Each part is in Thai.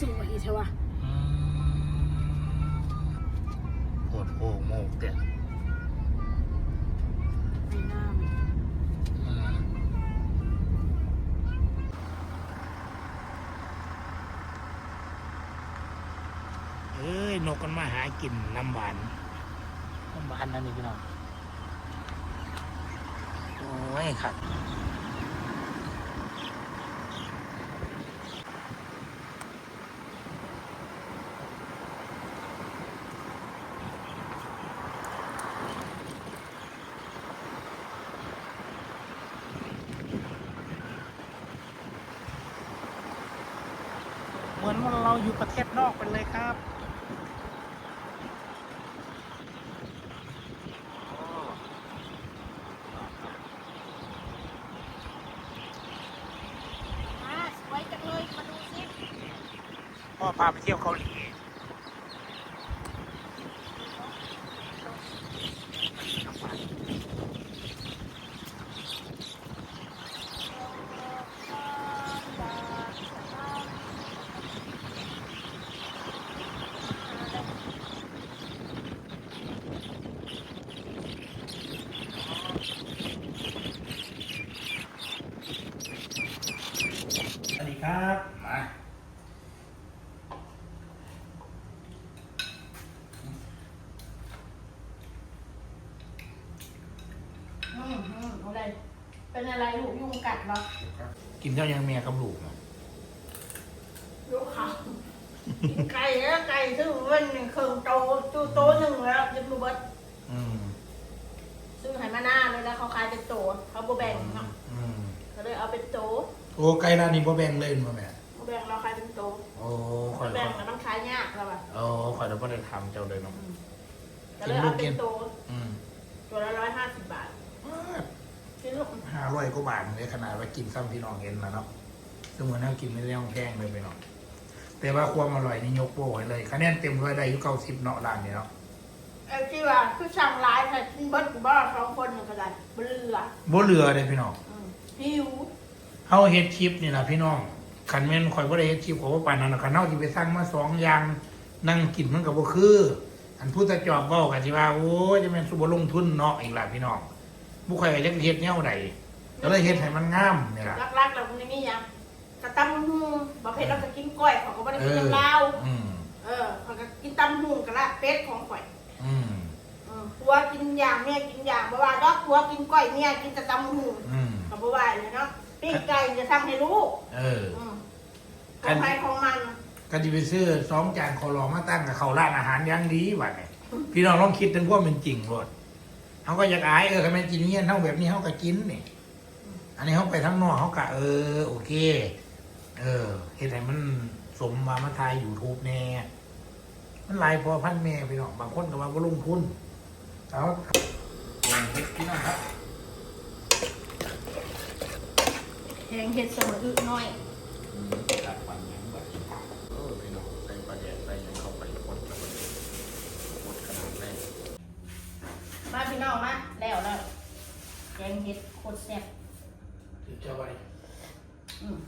สวยใช่ปะอืมโคตรโอ้โมกเด็ดในน้อืมเอ้ย นกกันมาหากินน้ำหวานน้ำหวานนั่นนี่พี่น้อง โอ้ยครับ อนว่าเราอยู่ประเทศนอกไปเลยครับำอ่าสวยจังเลยมาดูสิพ่อพาไปเที่ยวเกาหลี สวัสดีครับ มา อืมอืมอะไร เป็นอะไรลูกยุงกัดเหรอกินข้าวยังเมียกับลูกเนาะลูกเขากินไก่แล้วไก่ซื้อเว้นหนึ่งเครื่องโตจูโตหนึ่งแล้วยิบลูกเบิดอืมซื้อไหมาหน้าเลยแล้วเขาขายเป็นโตเขาบ่แบ่งเนาะอืมก็เลยเอาเป็นโตโอ้ไก่ร้านนี้บ่แบ่งเลยมาแม่บ่แบ่งเราขายเป็นโตโอ้ข่อยแบ่งแล้วมันขายยากแล้วอะโอ้ข่อยเราไม่ได้ทำเจ้าเลยเนาะก็เลยเอาเป็นโตอืมตัวละร้อยห้าสิบบาทกินลูก ห้าร้อยกว่าบาทเลยขนาดว่ากินซ้ำพี่น้องเห็นแล้วเนาะสมมตินั่งกินไม่ได้ต้องแพงเลยไปเนาะแต่ว่าความอร่อยนี่ยกโป้ให้เลยคะแนนเต็มร้อยได้อยุเก้าสิบเนาะร้านนี้เนาะเออที่ว่าคือสั่งร้ายค่ะกินเบิดกูบ้าสองคนก็ได้บ่เหลือบ่เหลือเลยพี่น้องอืมหิวเฮาเฮ็ดคลิปนี่นะพี่น้องคันแม่นข่อยบ่ได้เฮ็ดคลิปของว่าปานนั้นนะคันเฮาสิไปสั่งมาสองอย่างนั่งกินมันก็บ่คือ อันผู้ตะจอบเว้าก็สิว่าโอ้ยจะแม่นสุบ่ลงทุนเนาะอีกล่ะพี่น้อง บ่ค่อยก็จักเฮ็ดแนวใดก็เลยเฮ็ดให้มันงามนี่ล่ะ รักๆเราคนนี้ยังกระตำหูประเภทเราจะกินก้อยเขาก็ไม่ได้เอกินอน้ำเหล้าอืมเออเขาก็กินตำหูกันละเป็ดของข่อยอืมอืมผัวกินอย่างเมียกินอย่างบ่ว่าดอกผัวกินก้อยเมียกินแต่ตำหูอืมก็บ่ว่าเลยเนาะปิ้งไก่จะทำให้ลูกเออ อืมของใครของมัน ก็จะไปซื้อสองจานคอรอมาตั้งกับเขาร้านอาหารอยังดีว่ะเนี่ยพี่น้องลองคิดถึงว่ามันจริงรด เขาก็อยากอายเออทำไมกินเงี้ยเท่าแบบนี้เขาก็กินนี่อันนี้เขาไปทั้งนอกเขาก็เออ โอเค เออเห็นไหนมันสมมามาทายยูทูบแน่มันหลายพอพันแม่พี่น้องบางคนก็ว่าบ่ลงทุนเอาแกงเห็ดพี่น้องครับแหงเห็ดเสมออึน้อยอืมตัดปันยังแบบเออพี่น้องใส่ปลาแดดใส่หยังเข้าไปคนละคนคนขนาดแรก มาพี่น้องมา แล้วแล้วแหงเห็ดโคตรแซ่บถึงจะไว้อืม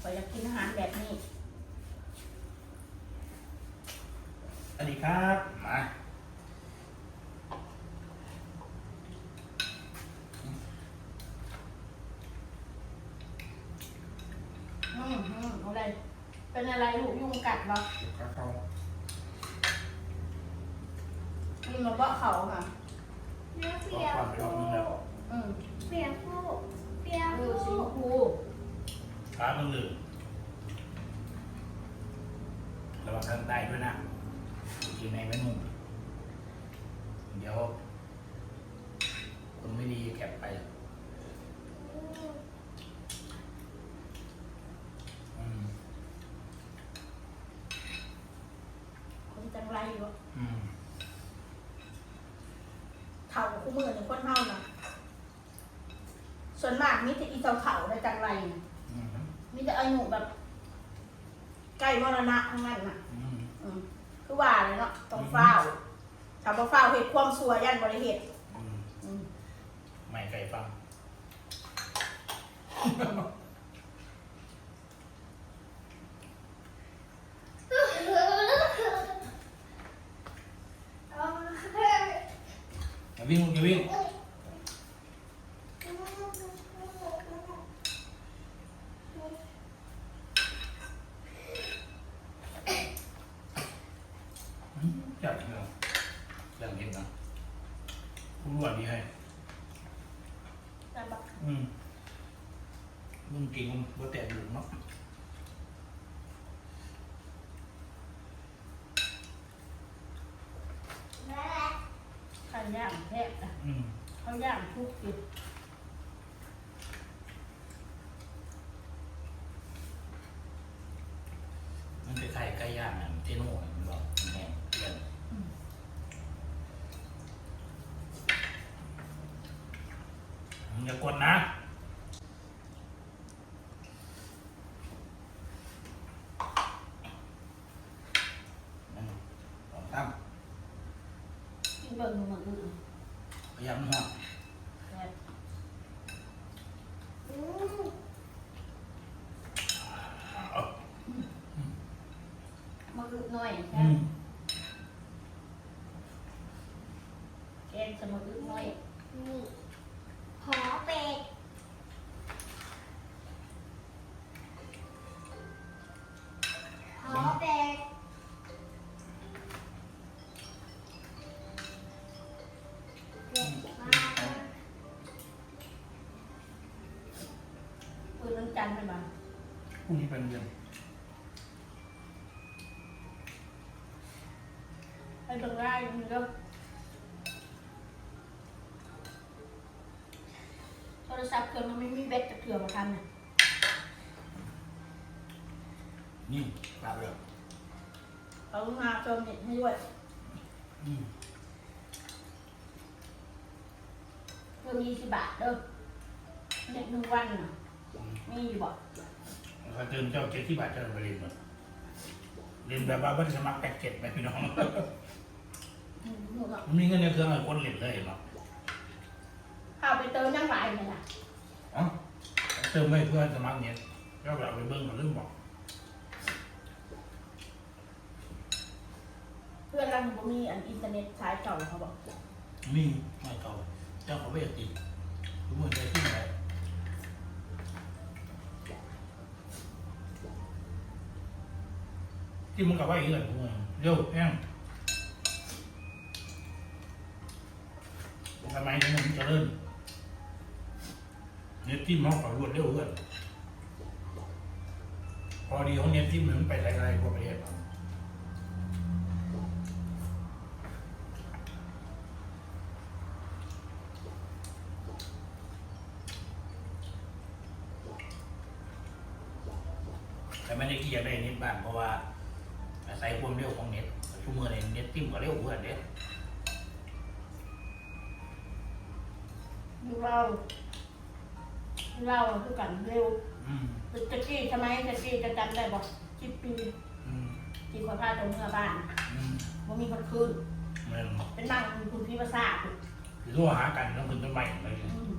ข่อยอยากกินอาหารแบบนี้ สวัสดีครับ มาอืมอืมอะไร เป็นอะไรลูกยุงกัดเหรอ เดี๋ยวก็เข้ามีมาเบาะเขาค่ะ เนื้อขเปีอยกความไปรอบนึงแล้วอืมเปียกฟูเปียกดูฟูสีชมพูขามันลืมระวังข้างใต้ด้วยนะกินในไม่นุ่มเดี๋ยวคนไม่ดีแคปไปอืมคนจังไรอยู่อืม เถ่าคู่มือหนึ่งคนเท่านะส่วนมากมีแต่อีเจ้าเถ่าในจังไรน่ะอืมมีแต่อายุแบบใกล้มรณะทั้งนั้นน่ะ อืมอืมคือว่าเลยเนาะต้องเฝ้าถ้าบ่เฝ้าเหตุความสัวยันบริเหตุอืมอืมไม่ไกลฟัง อย่าวิ่งอย่าวิ่งอืมจัดเลยยังเห็นนะคุณรู้ว่าดีให้แต่บักอืมมึงเก่งมึงบ่แต่ดุเนาะ ไข่ ย่างแทะอะอืมเขาย่างทุกกินมันเป็นไข่ไก่ย่างอะเทโน่อะมันบอกมันแห้งเลี่ยนมึงอย่ากดนะนั่นสองตั้ม กินเบิ่งมืออื่น พ ยายามหัวแซ่บมืออื่นหน่อยแซ่ ให้เบิ่งได้มึงก็โทรศัพท์เครื่องมันไม่มีแบตจะเถื่อมาทันน่ะนี่ปลาเรือเขามาเติมเน็ตให้ด้วยอืมเพิ่มยี่สิบบาทเด้อเน็ตหนึ่งวันน่ะอืมมีอยู่บ่เขาเติมเจ้าเจ็ดที่บาทเจ้าไปเรียนหมดเรียนแบบว่าไม่ได้สมัครแพ็กเกจไปพี่น้องอืม หนูก็มันมีเงินในเครื่องให้คนเล่นเลยเนาะเข้าไปเติมนั่งหลายเลยล่ะเอ้าเติมไม่เพื่อนสมัครเนี่ยก็แบบไปเบิ้งกับเรื่องบอกเพื่อนเราบ่มีอันอินเทอร์เน็ตสายเก่าเขาบอกมีไม่เก่าเจ้าเขาไม่อยากติดทุกคนใจขึ้นไปที่มึงกับว่าอีกเลยทุกคนเร็วแห้ง ทำไมถึงมันเจะเริ่มเน็ตที่มองขอรวดเร็วเพื่อนพอดีของเน็ตที่มันไปไกลๆกว่าประเทศแต่ไม่ได้ขี้อยากได้เน็ตบ้างเพราะว่าอาศัยความเร็วของเน็ตชั่วโมงในเน็ตติ้มก็เร็วเพื่อนเด้ อยู่ เราอยู่เราคือกันเร็วอืมตะกี้ทำไมตะกี้จะจำได้บ่สิบปีอืมที่คนพาเจ้าเมื่อบ้านอืมบ่มีคนคืนเหมือนเป็นนั่งอยู่คุณพี่ภาษาทคือโทรหากันต้องขึ้นต้นไม้อะไรอย่างเงี้ยอืม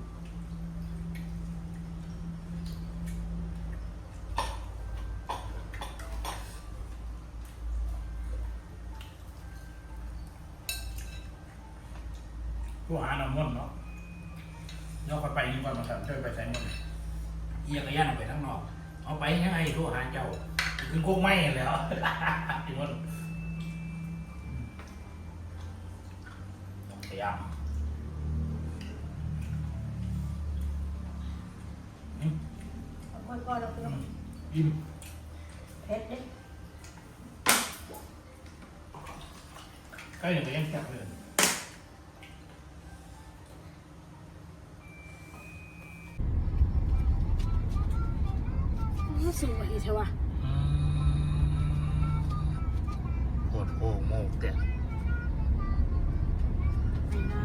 โทรหาน้ำมนต์เนาะ แล้วก็ไปนี่ก่อนมาสั่งเจ้าไปใส่มนต์เอียกระยันออกไปทั้งนอก เอาไปยังไงโทรหาเจ้าคือโกงไม่แล้วที่มันพยายามค่อยๆแล้วก็อิ่มเผ็ดเด้ใกล้จะยังจับเลย สวยใช่ป่ะโคตรโคโมกเด็ดในน้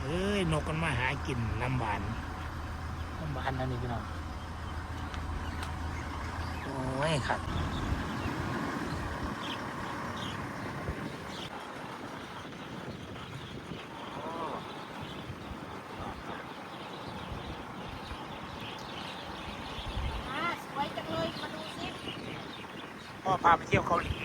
เอ้ย นกกันมาหากินลำบานลำบานนั่นนี่พี่น้องโอ้ยขัด พ่อพาไปเที่ยวเกาหลี